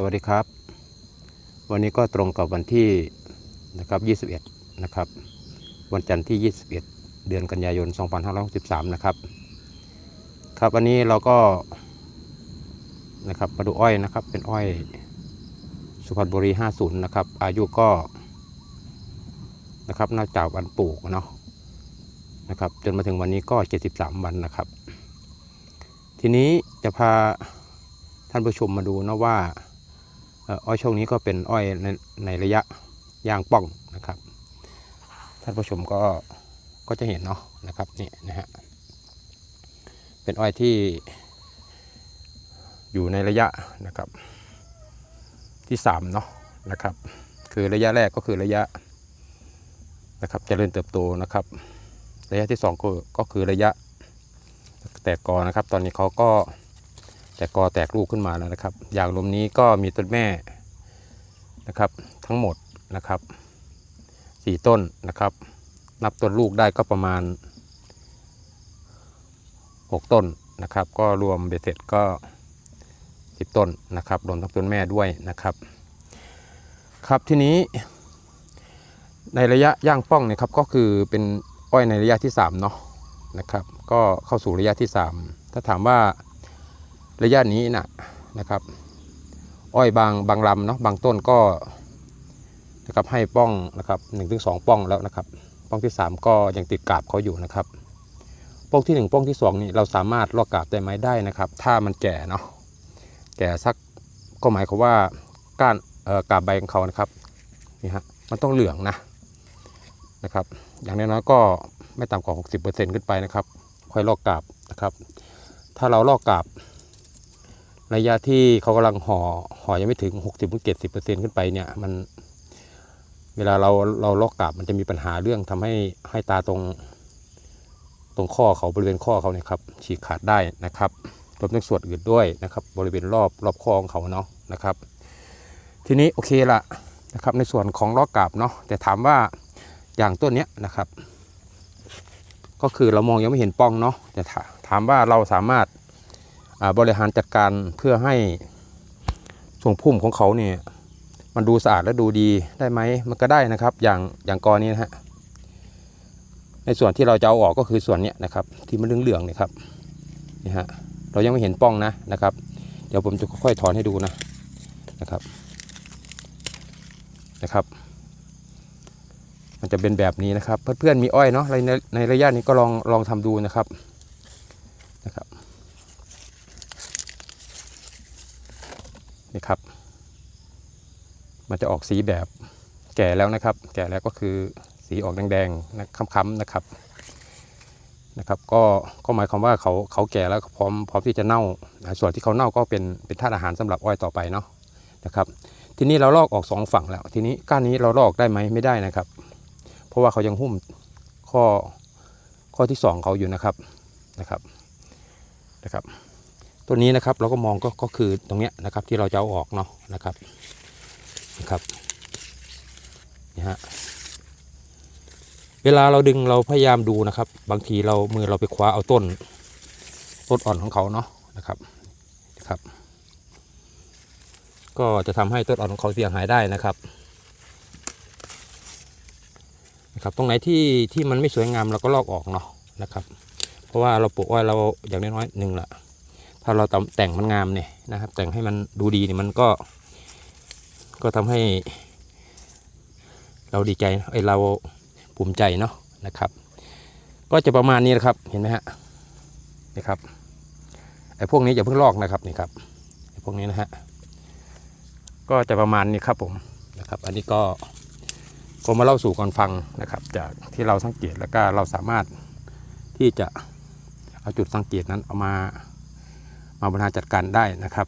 สวัสดีครับ วันนี้ก็ตรงกับวันที่นะครับ21นะครับ วันจันทร์ที่ 21 เดือนกันยายน 2563 นะครับ ครับวันนี้เราก็นะครับมาดูอ้อยนะครับ เป็นอ้อยสุพรรณบุรี 50 นะครับ อายุก็นะครับน่าจากวันปลูกเนาะนะครับ จนมาถึงวันนี้ก็ 73 วันนะครับ ทีนี้จะพาท่านผู้ชมมาดูนะว่า อ้อยช่วงนี้ก็เป็นอ้อยในในระยะยางป้องนะครับ ท่านผู้ชมก็ก็จะเห็นเนาะนะครับนี่นะฮะเป็นอ้อยที่อยู่ในระยะนะครับที่3เนาะนะครับ คือระยะแรกก็คือระยะนะครับเจริญเติบโตนะครับ ระยะที่2ก็ก็คือระยะแตกกอนะครับ ตอนนี้เขาก็ แตกกอแตกลูกขึ้นมาแล้วนะครับ อย่างลมนี้ก็มีต้นแม่นะครับทั้งหมดนะครับสี่ต้นนะครับ นับต้นลูกได้ก็ประมาณ 6 ต้นนะครับ ก็รวมเบ็ดเสร็จก็ 10 ต้นนะครับรวมทั้งต้นแม่ด้วยนะครับ ครับทีนี้ ในระยะย่างป้องเนี่ยครับก็คือเป็นอ้อยในระยะที่3เนาะนะครับ ก็เข้าสู่ระยะที่ 3 ถ้าถามว่า ระยะนี้นะนะครับ อ้อยบางบางลำเนาะบางต้นก็นะครับให้ป้องนะครับหนึ่งถึงสองป้องแล้วนะครับ ป้องที่ 3 ก็ยังติดกาบเขาอยู่นะครับ ป้องที่ 1 ป้องที่ 2 นี่เราสามารถลอกกาบได้ไหมได้นะครับ ถ้ามันแก่เนาะแก่สักก็หมายความว่าก้านกาบใบของเขานะครับนี่ฮะมันต้องเหลืองนะนะครับ อย่างน้อยๆก็ไม่ต่ำกว่า 60%ขึ้นไปนะครับ ค่อยลอกกาบนะครับ ถ้าเราลอกกาบ ระยะที่เขากำลังห่อห่อยังไม่ถึง 60-70%ขึ้นไปเนี่ยมันเวลาเราเราลอกกาบมันจะมีปัญหาเรื่องทำให้ให้ตาตรง ตรงข้อเขาบริเวณข้อเขาเนี่ยครับฉีกขาดได้นะครับรวมทั้งส่วนอื่นด้วยนะครับ บริเวณรอบรอบข้อของเขาเนาะนะครับ ทีนี้โอเคละนะครับ ในส่วนของลอกกาบเนาะแต่ถามว่าอย่างต้นเนี้ยนะครับ ก็คือเรามองยังไม่เห็นป้องเนาะแต่ถามว่าเราสามารถ บริหารจัดการเพื่อให้ทรงพุ่มของเขาเนี่ยมันดูสะอาดและดูดีได้ไหมมันก็ได้นะครับ อย่างอย่างกรนี้นะฮะในส่วนที่เราจะเอาออกก็คือส่วนเนี้ยนะครับ ที่มันเหลืองๆเนี่ยครับนี่ฮะเรายังไม่เห็นป้องนะนะครับ เดี๋ยวผมจะค่อยๆถอนให้ดูนะนะครับนะครับ มันจะเป็นแบบนี้นะครับ เพื่อนๆมีอ้อยเนาะในในระยะนี้ก็ลองลองทำดูนะครับ นี่ครับ มันจะออกสีแบบแก่แล้วนะครับ แก่แล้วก็คือสีออกแดงๆนะค้ำๆนะครับนะครับก็ก็หมายความว่าเขาเขาแก่แล้วพร้อมพร้อมที่จะเน่า ส่วนที่เขาเน่าก็เป็นเป็นธาตุอาหารสำหรับอ้อยต่อไปเนาะนะครับ ทีนี้เราลอกออกสองฝั่งแล้ว ทีนี้ก้านนี้เราลอกได้ไหมไม่ได้นะครับ เพราะว่าเขายังหุ้มข้อข้อที่ 2 เขาอยู่นะครับนะครับนะครับ ตัวนี้นะครับเราก็มองก็ก็คือตรงเนี้ยนะครับที่เราจะเอาออกเนาะนะครับนะครับนี่ฮะเวลาเราดึงเราพยายามดูนะครับ บางทีเรามือเราไปคว้าเอาต้น ต้นอ่อนของเขาเนาะนะครับนะครับ ก็จะทำให้ต้นอ่อนของเขาเสียหายได้นะครับนะครับ ตรงไหนที่ที่มันไม่สวยงามเราก็ลอกออกเนาะนะครับ เพราะว่าเราปลูกอ้อยเราอย่างน้อยๆหนึ่งละ ถ้าเราแต่งมันงามเนี่ยนะครับ แต่งให้มันดูดีเนี่ยมันก็ ก็ทำให้ เราดีใจไอเราภูมิใจเนาะนะครับ ก็จะประมาณนี้นะครับเห็นไหมฮะนี่ครับไอ้พวกนี้อย่าเพิ่งลอกนะครับนี่ครับไอ้พวกนี้นะฮะก็จะประมาณนี้ครับผมนะครับ อันนี้ก็ก็มาเล่าสู่กันฟังนะครับ จากที่เราสังเกตแล้วก็เราสามารถที่จะเอาจุดสังเกตนั้นเอามา มาบริหารจัดการได้นะครับ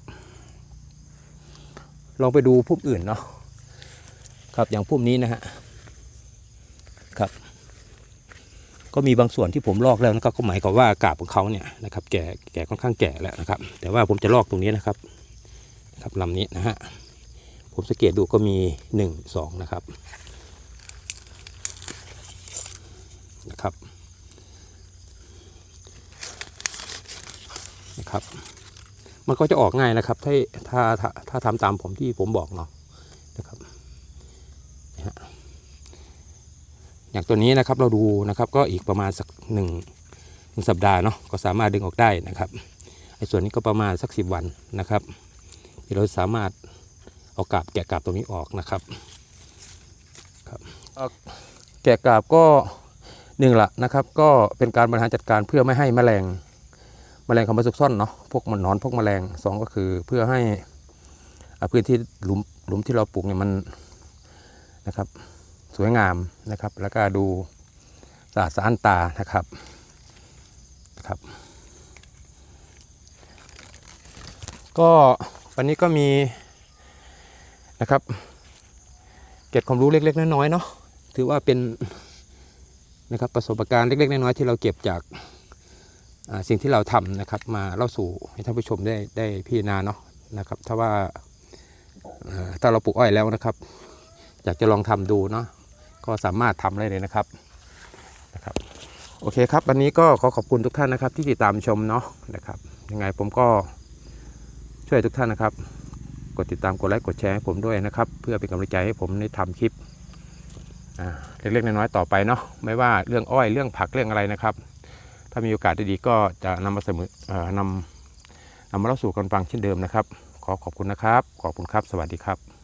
ลองไปดูพุ่มอื่นเนาะครับอย่างพุ่มนี้นะฮะครับ ก็มีบางส่วนที่ผมลอกแล้วนะครับก็หมายความว่ากาบของเขาเนี่ยนะครับ แก่แก่ค่อนข้างแก่แล้วนะครับ แต่ว่าผมจะลอกตรงนี้นะครับครับลำนี้นะฮะผมสังเกตดูก็มีหนึ่งสองนะครับนะครับนะครับ มันก็จะออกง่ายนะครับ ถ้าถ้าถ้าถ้าทำตามผมที่ผมบอกเนาะนะครับนี่ฮะอย่างตัวนี้นะครับเราดูนะครับก็อีกประมาณสักหนึ่งหนึ่งสัปดาห์เนาะก็สามารถดึงออกได้นะครับไอ้ส่วนนี้ก็ประมาณสักสิบวันนะครับที่เราสามารถเอากาบแกะกาบตรงนี้ออกนะครับครับเอ่อแกะกาบก็หนึ่งละนะครับ ก็เป็นการบริหารจัดการเพื่อไม่ให้แมลง แมลงเข้ามาซุกซ่อนเนาะพวกมันนอนพวกแมลงสองก็คือเพื่อให้พื้นที่หลุมหลุมที่เราปลูกเนี่ยมันนะครับ สวยงามนะครับ แล้วก็ดูสะอาดสะอ้านตานะครับนะครับ ก็วันนี้ก็มีนะครับเก็บความรู้เล็ก ๆ น้อยๆเนาะถือว่าเป็นนะครับประสบการณ์เล็ก ๆ น้อยๆที่เราเก็บจาก สิ่งที่เราทำนะครับมาเล่าสู่ให้ท่านผู้ชมได้ได้พิจารณาเนาะนะครับ ถ้าว่าถ้าเราปลูกอ้อยแล้วนะครับ อยากจะลองทำดูเนาะก็สามารถทำได้เลยนะครับนะครับ โอเคครับ วันนี้ก็ขอขอบคุณทุกท่านนะครับ ที่ติดตามชมเนาะนะครับยังไงผมก็ช่วยทุกท่านนะครับ กดติดตามกดไลค์กดแชร์ให้ผมด้วยนะครับ เพื่อเป็นกำลังใจให้ผมได้ทำคลิปเล็กๆน้อยๆต่อไปเนาะไม่ว่าเรื่องอ้อยเรื่องผักเรื่องอะไรนะครับ ถ้ามีโอกาสดีๆก็จะนำมาเสมอเอ่อนำนำมาเล่าสู่กันฟังเช่นเดิมนะครับ ขอขอบคุณนะครับ ขอบคุณครับ สวัสดีครับ